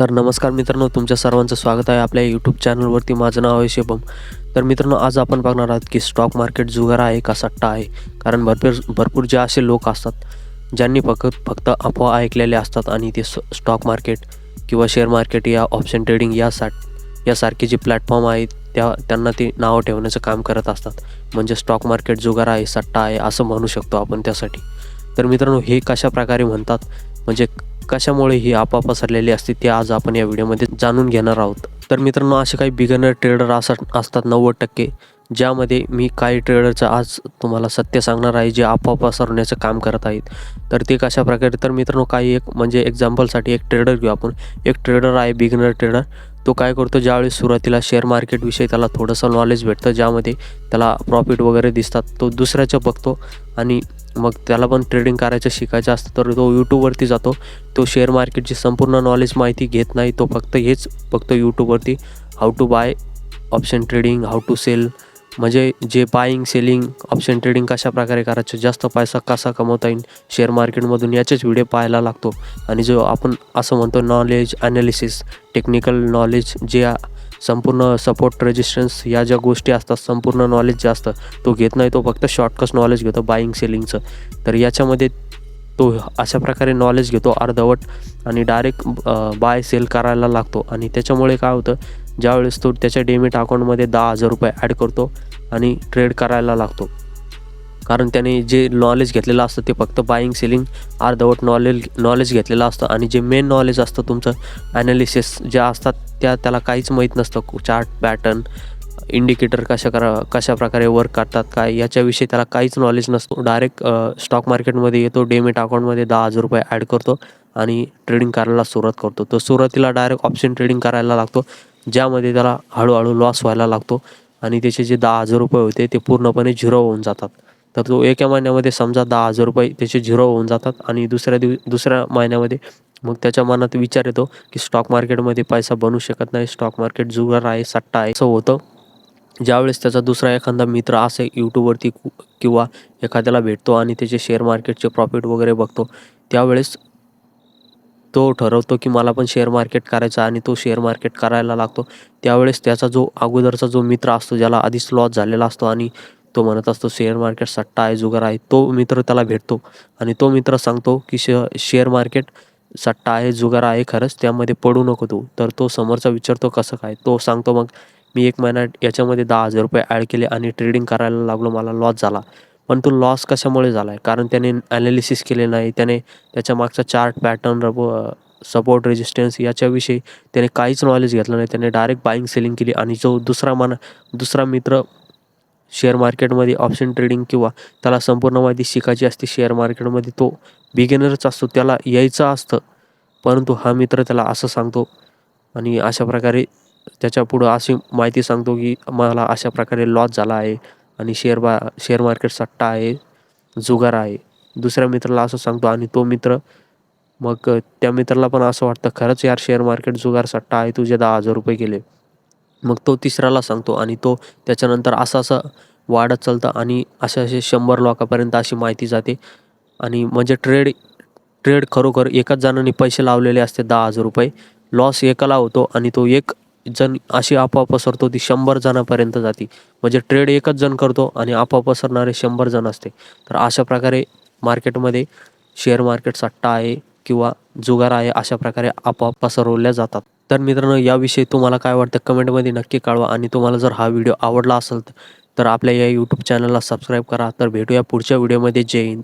तर नमस्कार मित्रांनो तुमच्या सर्वांचं स्वागत आहे आपल्या यूट्यूब चॅनलवरती. माझं नाव आहे शुभम. तर मित्रांनो आज आपण बघणार आहोत की स्टॉक मार्केट जुगार आहे का सट्टा आहे? कारण भरपूर भरपूर जे असे लोक असतात ज्यांनी फक्त फक्त अफवा ऐकलेले असतात आणि ते स- स्टॉक मार्केट किंवा शेअर मार्केट या ऑप्शन ट्रेडिंग यासा यासारखे जे प्लॅटफॉर्म आहेत त्या त्यांना ते नावं ठेवण्याचं काम करत असतात. म्हणजे स्टॉक मार्केट जुगार आहे सट्टा आहे असं म्हणू शकतो आपण त्यासाठी. तर मित्रांनो हे कशा प्रकारे म्हणतात? म्हणजे कशामुळे ही आपा पसरलेली असते ते आज आपण या व्हिडिओमध्ये जाणून घेणार आहोत. तर मित्रांनो असे काही बिगनर ट्रेडर असत असतात नव्वद टक्के ज्यामध्ये मी काही ट्रेडरचं आज तुम्हाला सत्य सांगणार आहे जे आपोआप पसरवण्याचं काम करत आहेत. तर ते कशा प्रकारे तर मित्रांनो काही एक म्हणजे एक्झाम्पलसाठी एक ट्रेडर घेऊ आपण. एक ट्रेडर आहे बिगनर ट्रेडर तो काय करतो ज्यावेळेस सुरुवातीला शेअर मार्केटविषयी त्याला थोडंसं नॉलेज भेटतं ज्यामध्ये त्याला प्रॉफिट वगैरे दिसतात तो दुसऱ्याचं बघतो आणि मग त्याला पण ट्रेडिंग करायचं शिकायचं असतं तर तो यूट्यूबवरती जातो. तो शेअर मार्केटची संपूर्ण नॉलेज माहिती घेत नाही तो फक्त हेच बघतो यूट्यूबवरती how to buy option trading how to sell म्हणजे जे बाईंग सेलिंग ऑप्शन ट्रेडिंग कशा प्रकारे करायचं जास्त पैसा कसा कमवता येईल शेअर मार्केटमधून याचेच व्हिडिओ पाहायला लागतो. आणि जो आपण असं म्हणतो नॉलेज ॲनालिसिस टेक्निकल नॉलेज जे संपूर्ण सपोर्ट रेजिस्टन्स या ज्या गोष्टी असतात संपूर्ण नॉलेज जे असतं तो घेत नाही तो फक्त शॉर्टकट नॉलेज घेतो बाईंग सेलिंगचं तर याच्यामध्ये तो अशा प्रकारे नॉलेज घेतो अर्धवट आणि डायरेक्ट बाय सेल करायला लागतो. आणि त्याच्यामुळे काय होतं ज्यावेळेस तो त्याच्या डेमिट अकाउंटमध्ये दहा हजार रुपये ॲड करतो आणि ट्रेड करायला लागतो. कारण त्याने जे नॉलेज घेतलेलं असतं ते फक्त बाईंग सेलिंग अर्धवट नॉलेज नॉलेज घेतलेलं असतं आणि जे मेन नॉलेज असतं तुमचं ॲनालिसिस ज्या असतात त्या त्याला काहीच माहीत नसतं. चार्ट पॅटर्न इंडिकेटर कशा करा कशा प्रकारे वर्क करतात काय याच्याविषयी त्याला काहीच नॉलेज नसतो. डायरेक्ट स्टॉक मार्केटमध्ये येतो डेमिट अकाउंटमध्ये दहा हजार रुपये ॲड करतो आणि ट्रेडिंग करायला सुरुवात करतो. तर सुरुवातीला डायरेक्ट ऑप्शन ट्रेडिंग करायला लागतो. ज्यामध्ये त्याला हळूहळू लॉस व्हायला लागतो. आणि त्याचे जे दहा हजार रुपये होते ते पूर्णपणे झिरो होऊन जातात. तर तो एका महिन्यामध्ये समजा दहा हजार रुपये त्याचे झिरो होऊन जातात आणि दुसऱ्या दिव दुसऱ्या महिन्यामध्ये मग त्याच्या मनात विचार येतो की स्टॉक मार्केटमध्ये पैसा बनू शकत नाही. स्टॉक मार्केट जुगार आहे सट्टा आहे असं होतं. ज्यावेळेस त्याचा दुसरा एखादा मित्र असे यूट्यूबवरती किंवा एखाद्याला भेटतो आणि त्याचे शेअर मार्केटचे प्रॉफिट वगैरे बघतो त्यावेळेस तो ठरवतो की मला पण शेअर मार्केट करायचं आणि तो शेअर मार्केट करायला लागतो. त्यावेळेस त्याचा जो अगोदरचा जो मित्र असतो ज्याला आधीच लॉस झालेला असतो आणि तो म्हणत असतो शेअर मार्केट सट्टा आहे जुगार आहे. तो मित्र त्याला भेटतो आणि तो मित्र सांगतो की श शेअर मार्केट सट्टा आहे जुगार आहे खरंच त्यामध्ये पडू नको तू. तर तो समोरचा विचारतो कसं काय? तो सांगतो मग मी एक महिना याच्यामध्ये दहा हजार रुपये ॲड केले आणि ट्रेडिंग करायला लागलो मला लॉस झाला. पण तो लॉस कशामुळे झाला आहे कारण त्याने ॲनालिसिस केले नाही त्याने त्याच्या मागचा चार्ट पॅटर्न रब सपोर्ट रेजिस्टन्स याच्याविषयी त्याने काहीच नॉलेज घेतलं नाही. त्याने डायरेक्ट बाईंग सेलिंग केली आणि जो दुसरा मान दुसरा मित्र शेअर मार्केटमध्ये ऑप्शन ट्रेडिंग किंवा त्याला संपूर्ण माहिती शिकायची असते शेअर मार्केटमध्ये तो बिगिनरच असतो त्याला यायचं असतं. परंतु हा मित्र त्याला असं सांगतो आणि अशा प्रकारे त्याच्या पुढं अशी माहिती सांगतो की मला अशा प्रकारे लॉस झाला आहे. आणि शेअर बा शेअर मार्केट सट्टा आहे जुगार आहे. दुसऱ्या मित्राला असं सांगतो आणि तो मित्र मग त्या मित्राला पण असं वाटतं खरंच यार शेअर मार्केट जुगार सट्टा आहे तुझे दहा हजार रुपये गेले. मग तो तिसऱ्याला सांगतो आणि तो त्याच्यानंतर असं असं वाढत चालतं आणि असे असे शंभर लोकांपर्यंत अशी माहिती जाते. आणि म्हणजे ट्रेड ट्रेड खरोखर एकाच जणांनी पैसे लावलेले असते दहा हजार रुपये. लॉस एकाला होतो आणि तो एक जण अशी आपोआप पसरतो ती शंभर जणांपर्यंत जाते. म्हणजे ट्रेड एकच जण करतो आणि आपोआप पसरणारे शंभर जण असते. तर अशा प्रकारे मार्केटमध्ये शेअर मार्केट सट्टा आहे किंवा जुगार आहे अशा प्रकारे आपोआप पसरवल्या जातात. तर मित्रांनो याविषयी तुम्हाला काय वाटतं कमेंटमध्ये नक्की कळवा आणि तुम्हाला जर हा व्हिडिओ आवडला असेल तर आपल्या या यूट्यूब चॅनलला सबस्क्राईब करा. तर भेटूया पुढच्या व्हिडिओमध्ये जय हिंद.